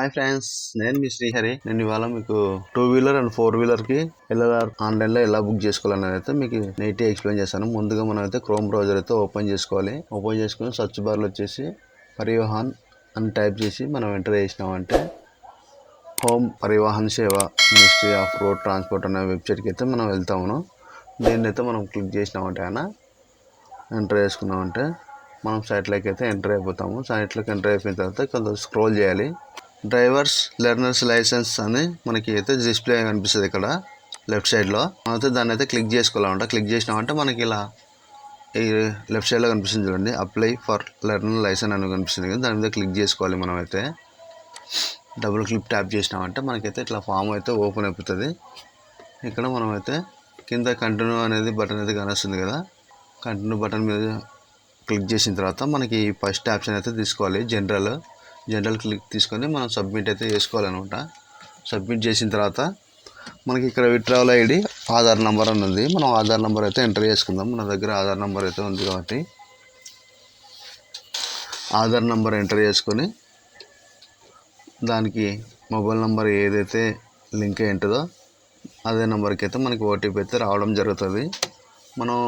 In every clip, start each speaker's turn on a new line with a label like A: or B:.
A: Hi friends నేను మీ శ్రీహరి. నేను ఇవాళ మీకు టూ వీలర్ అండ్ ఫోర్ వీలర్కి ఎలా ఆన్లైన్లో ఎలా బుక్ చేసుకోవాలనేది అయితే మీకు నీట్ ఎక్స్ప్లెయిన్ చేస్తాను. ముందుగా మనం అయితే క్రోమ్ బ్రౌజర్ అయితే ఓపెన్ చేసుకోవాలి. ఓపెన్ చేసుకుని సర్చ్ బార్లో వచ్చేసి పరివాహన్ అని టైప్ చేసి మనం ఎంటర్ చేసినామంటే హోమ్ పరివాహన్ సేవ మినిస్ట్రీ ఆఫ్ రోడ్ ట్రాన్స్పోర్ట్ అనే వెబ్సైట్కి అయితే మనం వెళ్తాము. దీన్ని అయితే మనం క్లిక్ చేసినామంటే ఆయన ఎంటర్ చేసుకున్నామంటే మనం సైట్లోకి అయితే ఎంటర్ అయిపోతాము. సైట్లోకి ఎంటర్ అయిపోయిన తర్వాత కొంత స్క్రోల్ చేయాలి. డ్రైవర్స్ లెర్నర్స్ లైసెన్స్ అని మనకి అయితే డిస్ప్లే కనిపిస్తుంది ఇక్కడ లెఫ్ట్ సైడ్లో. అయితే దాన్ని అయితే క్లిక్ చేసుకోవాలంట. క్లిక్ చేసినామంటే మనకి ఇలా ఈ లెఫ్ట్ సైడ్లో కనిపిస్తుంది చూడండి. అప్లై ఫర్ లెర్నర్ లైసెన్స్ అని కనిపిస్తుంది కదా దాని మీద క్లిక్ చేసుకోవాలి మనమైతే. డబుల్ క్లిక్ ట్యాప్ చేసినామంటే మనకైతే ఇట్లా ఫామ్ అయితే ఓపెన్ అయిపోతుంది. ఇక్కడ మనమైతే కింద కంటిన్యూ అనేది బటన్ అయితే కనిపిస్తుంది కదా. కంటిన్యూ బటన్ మీద క్లిక్ చేసిన తర్వాత మనకి ఫస్ట్ ఆప్షన్ అయితే తీసుకోవాలి. జనరల్ జనరల్ క్లిక్ తీసుకొని మనం సబ్మిట్ అయితే చేసుకోవాలన్నమాట. సబ్మిట్ చేసిన తర్వాత మనకి ఇక్కడ విత్డ్రావల్ ఐడి ఆధార్ నెంబర్ అని ఉంది. మనం ఆధార్ నెంబర్ అయితే ఎంటర్ చేసుకుందాం. మన దగ్గర ఆధార్ నెంబర్ అయితే ఉంది కాబట్టి. ఆధార్ నెంబర్ ఎంటర్ చేసుకొని దానికి మొబైల్ నెంబర్ ఏదైతే లింక్ అయి ఉంటుందో అదే నెంబర్కి అయితే మనకి ఓటీపీ అయితే రావడం జరుగుతుంది. మనం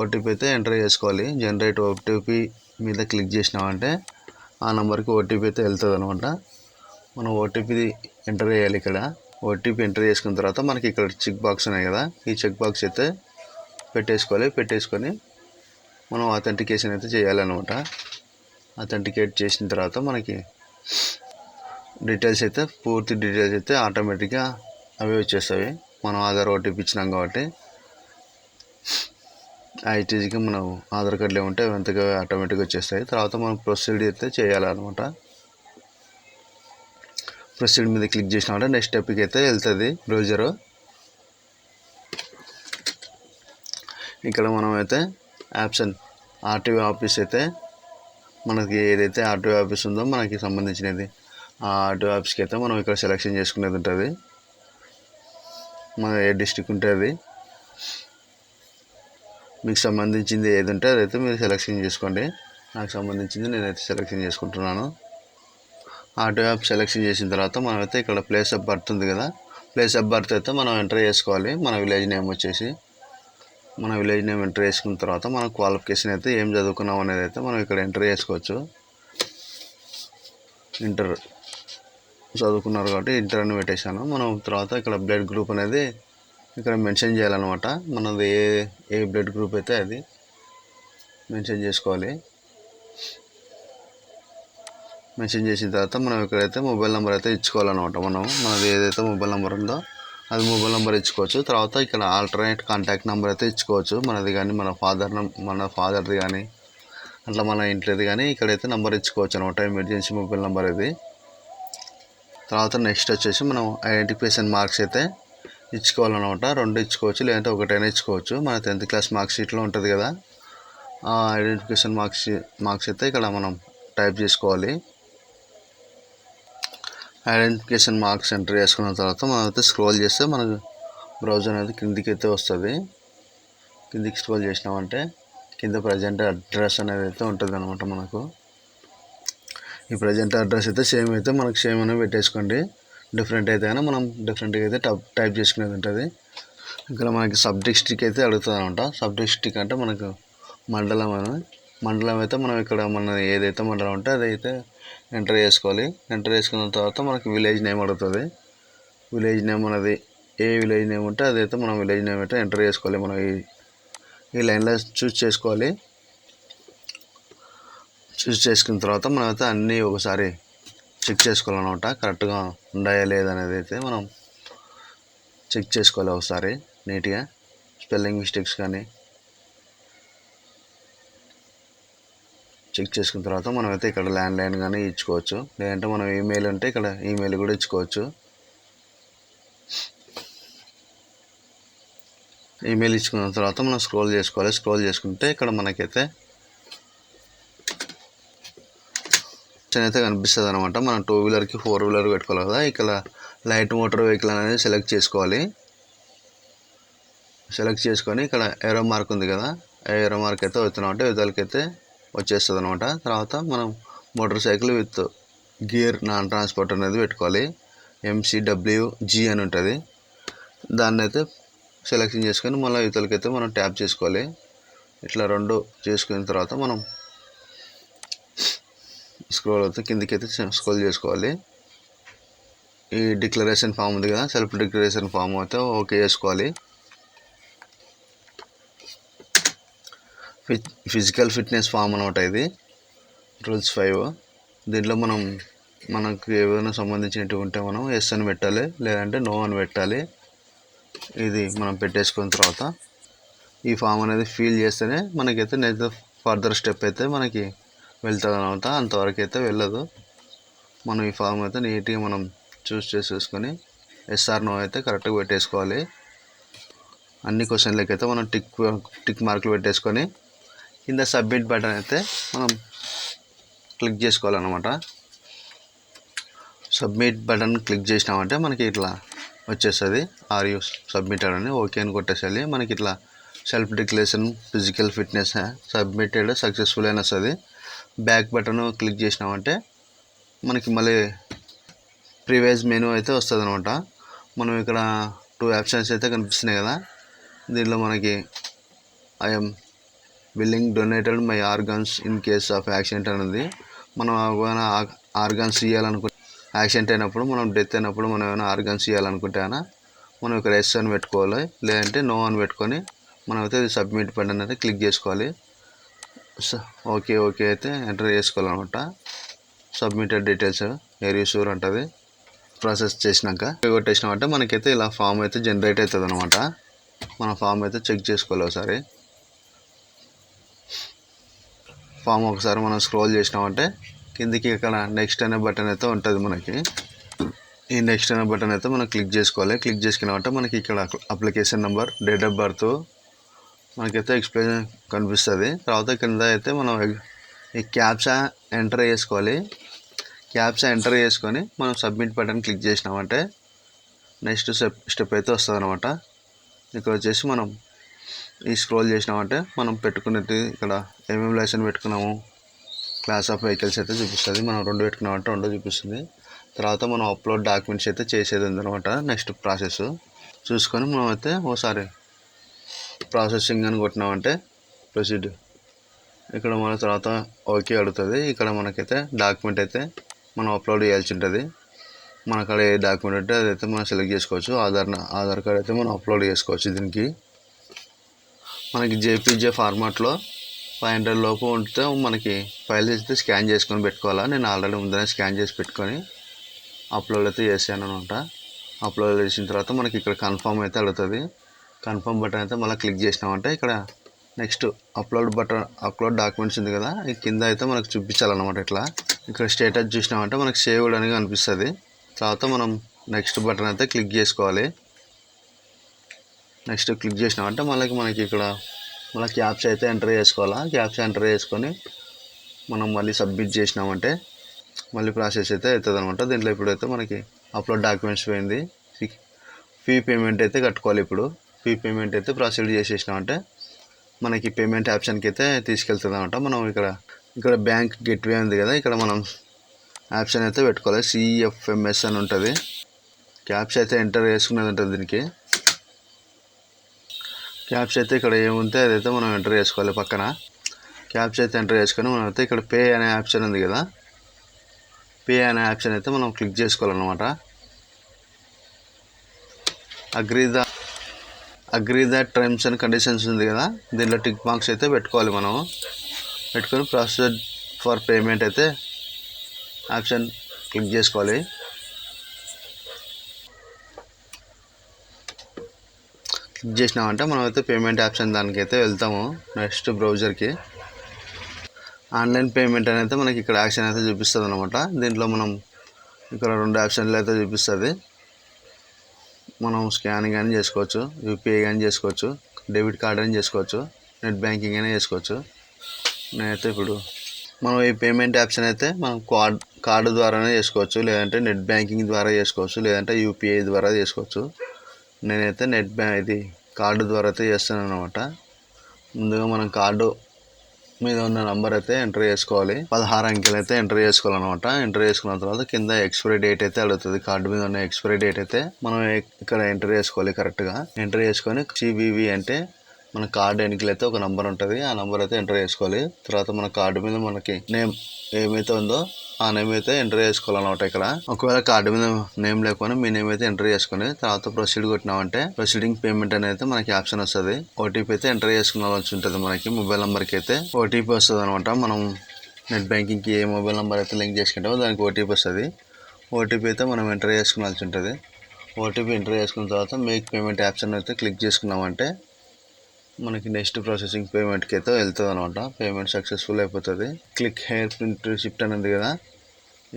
A: ఓటీపీ అయితే ఎంటర్ చేసుకోవాలి. జనరేట్ ఓటీపీ మీద క్లిక్ చేసినామంటే ఆ నెంబర్కి ఓటీపీ అయితే వెళ్తుంది అనమాట మనం ఓటీపీ ఎంటర్ చేయాలి ఇక్కడ. ఓటీపీ ఎంటర్ చేసుకున్న తర్వాత మనకి ఇక్కడ చెక్ బాక్స్ ఉన్నాయి కదా ఈ చెక్ బాక్స్ అయితే పెట్టేసుకోవాలి. పెట్టేసుకొని మనం అథెంటికేషన్ అయితే చేయాలన్నమాట అథెంటికేట్ చేసిన తర్వాత మనకి డీటెయిల్స్ అయితే పూర్తి డీటెయిల్స్ అయితే ఆటోమేటిక్గా అవి వచ్చేస్తాయి. మనం ఆధార్ ఓటీపీ ఇచ్చినాం కాబట్టి. ఐటీజీకి మనం ఆధార్ కార్డు ఉంటే అవి అంతగా ఆటోమేటిక్గా వచ్చేస్తాయి. తర్వాత మనం ప్రొసీడ్ అయితే చేయాలన్నమాట. ప్రొసీడ్ మీద క్లిక్ చేసినామంటే నెక్స్ట్ స్టెప్కి అయితే వెళ్తుంది బ్రౌజరు ఇక్కడ మనం అయితే ఆప్షన్ ఆర్టీఓ ఆఫీస్ అయితే మనకి ఏదైతే ఆర్టీఓ ఆఫీస్ ఉందో మనకి సంబంధించినది. ఆ ఆర్టీఓ ఆఫీస్కి అయితే మనం ఇక్కడ సెలెక్షన్ చేసుకునేది ఉంటుంది. మన ఏ డిస్టిక్ ఉంటుంది. మీకు సంబంధించింది ఏది ఉంటే అదైతే మీరు సెలెక్షన్ చేసుకోండి. నాకు సంబంధించింది నేనైతే సెలెక్షన్ చేసుకుంటున్నాను. ఆటో యాప్ సెలెక్షన్ చేసిన తర్వాత మనమైతే ఇక్కడ ప్లేస్ ఆఫ్ బర్త్ ఉంది కదా. ప్లేస్ ఆఫ్ బర్త్ అయితే మనం ఎంటర్ చేసుకోవాలి. మన విలేజ్ నేమ్ వచ్చేసి మన విలేజ్ నేమ్ ఎంటర్ చేసుకున్న తర్వాత మన క్వాలిఫికేషన్ అయితే ఏం చదువుకున్నాం అనేది అయితే మనం ఇక్కడ ఎంటర్ చేసుకోవచ్చు. ఇంటర్ చదువుకున్నారు కాబట్టి ఇంటర్ అని పెట్టేశాను. మనం తర్వాత ఇక్కడ బ్లడ్ గ్రూప్ అనేది ఇక్కడ మెన్షన్ చేయాలన్నమాట. మనది ఏ ఏ బ్లడ్ గ్రూప్ అయితే అది మెన్షన్ చేసుకోవాలి. మెన్షన్ చేసిన తర్వాత మనం ఇక్కడైతే మొబైల్ నెంబర్ అయితే ఇచ్చుకోవాలన్నమాట మనం. మనది ఏదైతే మొబైల్ నెంబర్ ఉందో అది మొబైల్ నెంబర్ ఇచ్చుకోవచ్చు. తర్వాత ఇక్కడ ఆల్టర్నేట్ కాంటాక్ట్ నెంబర్ అయితే ఇచ్చుకోవచ్చు. మనది కానీ మన ఫాదర్ మన ఫాదర్ది కానీ అట్లా మన ఇంట్లోది కానీ ఇక్కడైతే నెంబర్ ఇచ్చుకోవచ్చు అనమాట ఎమర్జెన్సీ మొబైల్ నెంబర్ ఇది తర్వాత నెక్స్ట్ వచ్చేసి మనం ఐడెంటిఫికేషన్ మార్క్స్ అయితే ఇచ్చుకోవాలన్నమాట. రెండు ఇచ్చుకోవచ్చు లేదంటే ఒకటైనా ఇచ్చుకోవచ్చు. మన టెన్త్ క్లాస్ మార్క్ షీట్లో ఉంటుంది కదా. ఆ ఐడెంటిఫికేషన్ మార్క్స్ మార్క్స్ అయితే ఇక్కడ మనం టైప్ చేసుకోవాలి. ఐడెంటిఫికేషన్ మార్క్స్ ఎంటర్ చేసుకున్న తర్వాత మనం అయితే స్క్రోల్ చేస్తే మనకు బ్రౌజర్ అనేది కిందికి అయితే వస్తుంది. కిందికి స్క్రోల్ చేసినామంటే కింద ప్రజెంట్ అడ్రస్ అనేది అయితే ఉంటుంది అనమాట మనకు. ఈ ప్రజెంట్ అడ్రస్ అయితే సేమ్ అయితే మనకు సేమ్ అనేది పెట్టేసుకోండి. డిఫరెంట్ అయితే కానీ మనం డిఫరెంట్గా అయితే టైప్ టైప్ చేసుకునేది ఉంటుంది. ఇక్కడ మనకి సబ్ డిస్టిక్ అయితే అడుగుతుంది అనమాట సబ్ డిస్టిక్ అంటే మనకు మండలం అని. మండలం అయితే మనం ఇక్కడ మన ఏదైతే మండలం ఉంటే అదైతే ఎంటర్ చేసుకోవాలి. ఎంటర్ చేసుకున్న తర్వాత మనకి విలేజ్ నేమ్ అడుగుతుంది. విలేజ్ నేమ్ అనేది ఏ విలేజ్ నేమ్ ఉంటే అదైతే మనం విలేజ్ నేమ్ అయితే ఎంటర్ చేసుకోవాలి. మనం ఈ ఈ లైన్లో చూస్ చేసుకోవాలి. చూస్ చేసుకున్న తర్వాత మనమైతే అన్నీ ఒకసారి చెక్ చేసుకోవాలన్నమాట. కరెక్ట్గా ఉన్నాయా లేదనేది అయితే మనం చెక్ చేసుకోవాలి ఒకసారి నీట్గా. స్పెల్లింగ్ మిస్టేక్స్ కానీ చెక్ చేసుకున్న తర్వాత మనం అయితే ఇక్కడ ల్యాండ్ లైన్ కానీ ఇచ్చుకోవచ్చు. లేదంటే మనం ఈమెయిల్ ఉంటే ఇక్కడ ఈమెయిల్ కూడా ఇచ్చుకోవచ్చు. ఈమెయిల్ ఇచ్చుకున్న తర్వాత మనం స్క్రోల్ చేసుకోవాలి. స్క్రోల్ చేసుకుంటే ఇక్కడ మనకైతే ఆప్షన్ అయితే కనిపిస్తుంది అనమాట మనం టూ వీలర్కి ఫోర్ వీలర్ పెట్టుకోవాలి కదా. ఇక్కడ లైట్ మోటార్ వెహికల్ అనేది సెలెక్ట్ చేసుకోవాలి. సెలెక్ట్ చేసుకొని ఇక్కడ ఏరో మార్క్ ఉంది కదా. ఏరో మార్క్ అయితే వచ్చినామంటే విధాలకి అయితే వచ్చేస్తుంది అనమాట తర్వాత మనం motorcycle with gear non transport అనేది పెట్టుకోవాలి. ఎంసీడబ్ల్యూ జీ అని ఉంటుంది. దాన్ని అయితే సెలెక్షన్ చేసుకొని మళ్ళీ ఇతలకైతే మనం ట్యాప్ చేసుకోవాలి. ఇట్లా రెండు చేసుకున్న తర్వాత మనం స్క్రోల్ అయితే కిందకి అయితే స్క్రోల్ చేసుకోవాలి. ఈ డిక్లరేషన్ ఫామ్ ఉంది కదా సెల్ఫ్ డిక్లరేషన్ ఫామ్ అయితే ఓకే చేసుకోవాలి. ఫి ఫిజికల్ ఫిట్నెస్ ఫామ్ అనమాట ఇది. రూల్స్ ఫైవ్ దీంట్లో మనం మనకు ఏమైనా సంబంధించినట్టు ఉంటే మనం ఎస్ అని పెట్టాలి లేదంటే నో అని పెట్టాలి. ఇది మనం పెట్టేసుకున్న తర్వాత ఈ ఫామ్ అనేది ఫీల్ చేస్తేనే మనకైతే నెక్స్ట్ ఫర్దర్ స్టెప్ అయితే మనకి వెళ్తుంది అనమాట అంతవరకు అయితే వెళ్ళదు. మనం ఈ ఫామ్ అయితే నీట్గా మనం చూస్ చేసేసుకొని ఎస్ఆర్ నో అయితే కరెక్ట్గా పెట్టేసుకోవాలి. అన్ని క్వశ్చన్లకి అయితే మనం టిక్ టిక్ మార్కులు పెట్టేసుకొని కింద సబ్మిట్ బటన్ అయితే మనం క్లిక్ చేసుకోవాలన్నమాట. సబ్మిట్ బటన్ క్లిక్ చేసినామంటే మనకి ఇట్లా వచ్చేస్తుంది. ఆర్ యూ సబ్మిటెడ్ అని ఓకే అని కొట్టేసేయాలి. మనకి ఇట్లా self declaration physical fitness submitted successful అని వస్తుంది బ్యాక్ బటన్ క్లిక్ చేసినామంటే మనకి మళ్ళీ ప్రీవియస్ మెనూ అయితే వస్తుంది అనమాట మనం ఇక్కడ టూ ఆప్షన్స్ అయితే కనిపిస్తున్నాయి కదా. దీనిలో మనకి I'm willing donated my organs in case of accident అనేది మనం ఏమైనా ఆర్గన్స్ ఇవ్వాలనుకుంటే యాక్సిడెంట్ అయినప్పుడు మనం డెత్ అయినప్పుడు మనం ఏమైనా ఆర్గన్స్ ఇవ్వాలనుకుంటే అయినా మనం ఇక్కడ ఎస్ అని పెట్టుకోవాలి. లేదంటే నో అని పెట్టుకొని మనం అయితే సబ్మిట్ బటన్ అయితే క్లిక్ చేసుకోవాలి. ఓకే ఓకే అయితే ఎంటర్ చేసుకోవాలన్నమాట. సబ్మిటెడ్ డీటెయిల్స్ ఏరియా షూర్ ఉంటుంది ప్రాసెస్ చేసినాక కొట్టేసినామంటే మనకైతే ఇలా ఫామ్ అయితే జనరేట్ అవుతుంది అనమాట మన ఫామ్ అయితే చెక్ చేసుకోవాలి ఒకసారి. ఫామ్ ఒకసారి మనం స్క్రోల్ చేసినామంటే కిందికి ఇక్కడ నెక్స్ట్ అనే బటన్ అయితే ఉంటుంది మనకి. ఈ నెక్స్ట్ అనే బటన్ అయితే మనం క్లిక్ చేసుకోవాలి. క్లిక్ చేసుకున్నామంటే మనకి ఇక్కడ application number date of birth మనకైతే ఎక్స్ప్లెయిన్ కనిపిస్తుంది. తర్వాత కింద అయితే మనం ఈ క్యాప్సా ఎంటర్ చేసుకోవాలి. క్యాప్సా ఎంటర్ చేసుకొని మనం సబ్మిట్ బటన్ క్లిక్ చేసినామంటే నెక్స్ట్ స్టెప్ స్టెప్ అయితే వస్తుంది అనమాట ఇక్కడ వచ్చేసి మనం ఈ స్క్రోల్ చేసినామంటే మనం పెట్టుకునేది ఇక్కడ ఏమేమి లైసెన్స్ పెట్టుకున్నాము క్లాస్ ఆఫ్ వెహికల్స్ అయితే చూపిస్తుంది. మనం రెండు పెట్టుకున్నామంటే రెండు చూపిస్తుంది. తర్వాత మనం అప్లోడ్ డాక్యుమెంట్స్ అయితే చేసేది ఉందన్నమాట నెక్స్ట్ ప్రాసెస్. చూసుకొని మనం అయితే ఓసారి ప్రాసెసింగ్ అని కొట్టినామంటే ప్రొసీడ్ ఇక్కడ మన తర్వాత ఓకే అడుగుతుంది. ఇక్కడ మనకైతే డాక్యుమెంట్ అయితే మనం అప్లోడ్ చేయాల్సి ఉంటుంది మన కాడ ఏ డాక్యుమెంట్ అంటే అదైతే మనం సెలెక్ట్ చేసుకోవచ్చు. ఆధార్ ఆధార్ కార్డ్ అయితే మనం అప్లోడ్ చేసుకోవచ్చు దీనికి. మనకి జేపీజే ఫార్మాట్లో ఫైవ్ హండ్రెడ్ లోపు ఉంటే మనకి ఫైల్ అయితే స్కాన్ చేసుకొని పెట్టుకోవాలా? నేను ఆల్రెడీ ముందరే స్కాన్ చేసి పెట్టుకొని అప్లోడ్ అయితే చేశాను అనమాట అప్లోడ్ చేసిన తర్వాత మనకి ఇక్కడ కన్ఫర్మ్ అయితే అడుగుతుంది. కన్ఫర్మ్ బటన్ అయితే మళ్ళీ క్లిక్ చేసినామంటే ఇక్కడ next upload button upload documents ఉంది కదా ఈ కింద అయితే మనకు చూపించాలన్నమాట ఇట్లా. ఇక్కడ స్టేటస్ చూసినామంటే మనకి సేవ్డ్ అని కనిపిస్తుంది. తర్వాత మనం నెక్స్ట్ బటన్ అయితే క్లిక్ చేసుకోవాలి. నెక్స్ట్ క్లిక్ చేసినామంటే మళ్ళీ మనకి ఇక్కడ మళ్ళీ క్యాప్స్ అయితే ఎంటర్ చేసుకోవాలా. క్యాప్స్ ఎంటర్ చేసుకొని మనం మళ్ళీ సబ్మిట్ చేసినామంటే మళ్ళీ ప్రాసెస్ అయితే అవుతుంది అనమాట దీంట్లో ఇప్పుడైతే మనకి అప్లోడ్ డాక్యుమెంట్స్ పోయింది. ఫీ పేమెంట్ అయితే కట్టుకోవాలి ఇప్పుడు. ఫీ పేమెంట్ అయితే ప్రొసీడ్ చేసేసినామంటే మనకి పేమెంట్ ఆప్షన్కి అయితే తీసుకెళ్తుంది అనమాట మనం ఇక్కడ ఇక్కడ బ్యాంక్ గెట్వే ఉంది కదా ఇక్కడ మనం ఆప్షన్ అయితే పెట్టుకోవాలి. సిఎఫ్ఎంఎస్ అని ఉంటుంది. క్యాప్స్ అయితే ఎంటర్ చేసుకునేది ఉంటుంది దీనికి. క్యాప్స్ అయితే ఇక్కడ ఏముంటే అదైతే మనం ఎంటర్ చేసుకోవాలి పక్కన. క్యాప్స్ అయితే ఎంటర్ చేసుకొని మనం అయితే ఇక్కడ పే అనే ఆప్షన్ ఉంది కదా పే అనే ఆప్షన్ అయితే మనం క్లిక్ చేసుకోవాలన్నమాట. Agree the? Agree the terms and conditions ఉంది కదా? దీంట్లో టిక్ మార్క్స్ అయితే పెట్టుకోవాలి మనం పెట్టుకొని ప్రాసెస్ ఫర్ పేమెంట్ అయితే ఆప్షన్ క్లిక్ చేసుకోవాలి. క్లిక్ చేసినామంటే మనం అయితే పేమెంట్ ఆప్షన్ దానికి అయితే వెళ్తాము నెక్స్ట్ బ్రౌజర్కి ఆన్లైన్ పేమెంట్ అనేది మనకి ఇక్కడ యాక్షన్ అయితే చూపిస్తుంది అనమాట దీంట్లో మనం ఇక్కడ రెండు ఆప్షన్లు అయితే చూపిస్తుంది. మనం స్కాన్ కానీ చేసుకోవచ్చు యూపీఐ కానీ చేసుకోవచ్చు డెబిట్ కార్డ్ అని చేసుకోవచ్చు నెట్ బ్యాంకింగ్ అయినా చేసుకోవచ్చు. నేనైతే ఇప్పుడు మనం ఈ పేమెంట్ ఆప్షన్ అయితే మనం కార్డ్ కార్డు ద్వారానే చేసుకోవచ్చు లేదంటే నెట్ బ్యాంకింగ్ ద్వారా చేసుకోవచ్చు లేదంటే యూపీఐ ద్వారా చేసుకోవచ్చు. నేనైతే నెట్ బ్యా ఇది కార్డు ద్వారా అయితే చేస్తాను అనమాట ముందుగా మనం కార్డు మీద ఉన్న నంబర్ అయితే ఎంటర్ చేసుకోవాలి. పదహారు అంకెలు అయితే ఎంటర్ చేసుకోవాలన్నమాట. ఎంటర్ చేసుకున్న తర్వాత కింద ఎక్స్పైరీ డేట్ అయితే అడుగుతుంది. కార్డు మీద ఉన్న ఎక్స్పైరీ డేట్ అయితే మనం ఇక్కడ ఎంటర్ చేసుకోవాలి కరెక్ట్గా ఎంటర్ చేసుకొని సివివి అంటే మన కార్డు వెనుకలు అయితే ఒక నంబర్ ఉంటుంది. ఆ నంబర్ అయితే ఎంటర్ చేసుకోవాలి. తర్వాత మన కార్డు మీద మనకి నేమ్ ఏమైతే ఉందో ఆ నేమ్ అయితే ఎంటర్ చేసుకోవాలన్నమాట ఇక్కడ. ఒకవేళ కార్డు మీద నేమ్ లేకుండా మీ నేమ్ అయితే ఎంటర్ చేసుకుని తర్వాత ప్రొసీడ్ కొట్టినామంటే ప్రొసీడింగ్ పేమెంట్ అనేది మనకి ఆప్షన్ వస్తుంది. ఓటీపీ అయితే ఎంటర్ చేసుకోవాల్సి ఉంటుంది మనకి మొబైల్ నెంబర్కి అయితే. ఓటీపీ వస్తుంది అనమాట మనం నెట్ బ్యాంకింగ్కి ఏ మొబైల్ నెంబర్ అయితే లింక్ చేసుకుంటామో దానికి ఓటీపీ వస్తుంది. ఓటీపీ అయితే మనం ఎంటర్ చేసుకోవాల్సి ఉంటుంది. ఓటీపీ ఎంటర్ చేసుకున్న తర్వాత మేక్ పేమెంట్ ఆప్షన్ అయితే క్లిక్ చేసుకున్నామంటే మనకి నెక్స్ట్ ప్రాసెసింగ్ పేమెంట్కి అయితే వెళ్తుంది అనమాట పేమెంట్ సక్సెస్ఫుల్ అయిపోతుంది. క్లిక్ హెయిర్ ప్రింట్ రిసిప్ట్ అనేది కదా.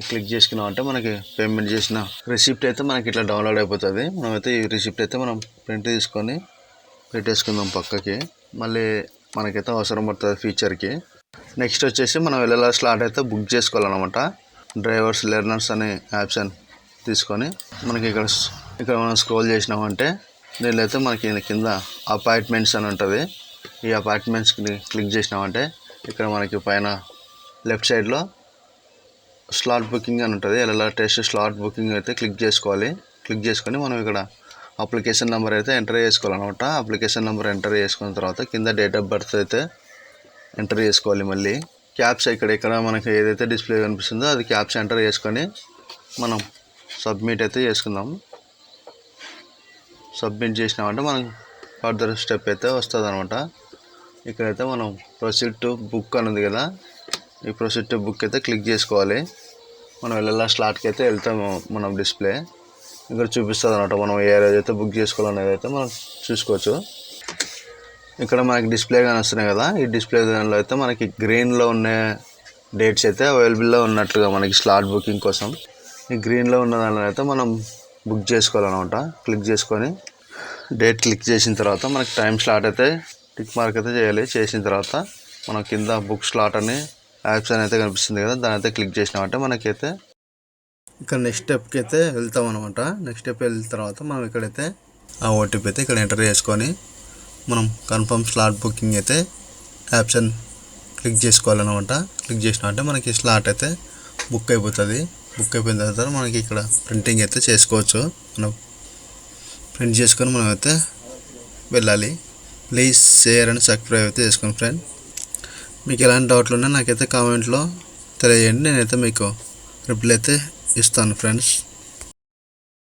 A: క్లిక్ చేసుకున్నామంటే మనకి పేమెంట్ చేసిన రిసిప్ట్ అయితే మనకి ఇట్లా డౌన్లోడ్ అయిపోతుంది. మనమైతే ఈ రిసిప్ట్ అయితే మనం ప్రింట్ తీసుకొని పెట్టేసుకుందాం పక్కకి. మళ్ళీ మనకైతే అవసరం పడుతుంది ఫీచర్కి నెక్స్ట్ వచ్చేసి మనం వెళ్ళేలా స్లాట్ అయితే బుక్ చేసుకోవాలన్నమాట. డ్రైవర్స్ లెర్నర్స్ అనే ఆప్షన్ తీసుకొని మనకి ఇక్కడ ఇక్కడ మనం స్క్రోల్ చేసినామంటే దీనిలో అయితే మనకి కింద అపార్ట్మెంట్స్ అని ఉంటుంది. ఈ అపార్ట్మెంట్స్కి క్లిక్ చేసినామంటే ఇక్కడ మనకి పైన లెఫ్ట్ సైడ్లో స్లాట్ బుకింగ్ అని ఉంటుంది. ఎలా టెస్ట్ స్లాట్ బుకింగ్ అయితే క్లిక్ చేసుకోవాలి. క్లిక్ చేసుకొని మనం ఇక్కడ అప్లికేషన్ నెంబర్ అయితే ఎంటర్ చేసుకోవాలన్నమాట. అప్లికేషన్ నెంబర్ ఎంటర్ చేసుకున్న తర్వాత కింద డేట్ ఆఫ్ బర్త్ అయితే ఎంటర్ చేసుకోవాలి మళ్ళీ. క్యాప్స్ ఇక్కడ ఇక్కడ మనకి ఏదైతే డిస్ప్లే కనిపిస్తుందో అది క్యాప్స్ ఎంటర్ చేసుకొని మనం సబ్మిట్ అయితే చేసుకుందాం. సబ్మిట్ చేసినామంటే మనం ఫర్దర్ స్టెప్ అయితే వస్తుంది అనమాట ఇక్కడైతే మనం ప్రొసీడ్ టు బుక్ అని ఉంది కదా ఈ ప్రొసీడ్ టు బుక్ అయితే క్లిక్ చేసుకోవాలి. మనం వెళ్ళాల స్లాట్కి అయితే వెళ్తాము మనం డిస్ప్లే. ఇక్కడ చూపిస్తుంది అనమాట మనం ఏ రోజు అయితే బుక్ చేసుకోవాలనేది అయితే మనం చూసుకోవచ్చు. ఇక్కడ మనకి డిస్ప్లే కానొస్తున్నాయి కదా ఈ డిస్ప్లే దానిలో అయితే మనకి గ్రీన్లో ఉన్న డేట్స్ అయితే అవైలబుల్లో ఉన్నట్లుగా మనకి స్లాట్ బుకింగ్ కోసం. ఈ గ్రీన్లో ఉన్న దానిలో అయితే మనం బుక్ చేసుకోవాలన్నమాట క్లిక్ చేసుకొని డేట్ క్లిక్ చేసిన తర్వాత మనకి టైం స్లాట్ అయితే టిక్ మార్క్ అయితే చేయాలి. చేసిన తర్వాత మన కింద బుక్ స్లాట్ అని ఆప్షన్ అయితే కనిపిస్తుంది కదా దాని అయితే క్లిక్ చేసినామంటే మనకైతే ఇక్కడ నెక్స్ట్ స్టెప్కి అయితే వెళ్తాం అనమాట నెక్స్ట్ స్టెప్ వెళ్ళిన తర్వాత మనం ఇక్కడైతే ఆ ఓటీపీ అయితే ఇక్కడ ఎంటర్ చేసుకొని మనం కన్ఫర్మ్ స్లాట్ బుకింగ్ అయితే ఆప్షన్ క్లిక్ చేసుకోవాలన్నమాట. క్లిక్ చేసినామంటే మనకి స్లాట్ అయితే బుక్ అయిపోతుంది. బుక్ అయిపోయిన తర్వాత మనకి ఇక్కడ ప్రింటింగ్ అయితే చేసుకోవచ్చు. మనం ఫ్రెండ్ చేసుకొని మనం అయితే వెళ్ళాలి. ప్లీజ్ షేర్ అండ్ సబ్స్క్రైబ్ అయితే చేసుకోండి ఫ్రెండ్ మీకు ఎలాంటి డౌట్లు ఉన్నా నాకైతే కామెంట్లో తెలియజేయండి. నేనైతే మీకు రిప్లై అయితే ఇస్తాను ఫ్రెండ్స్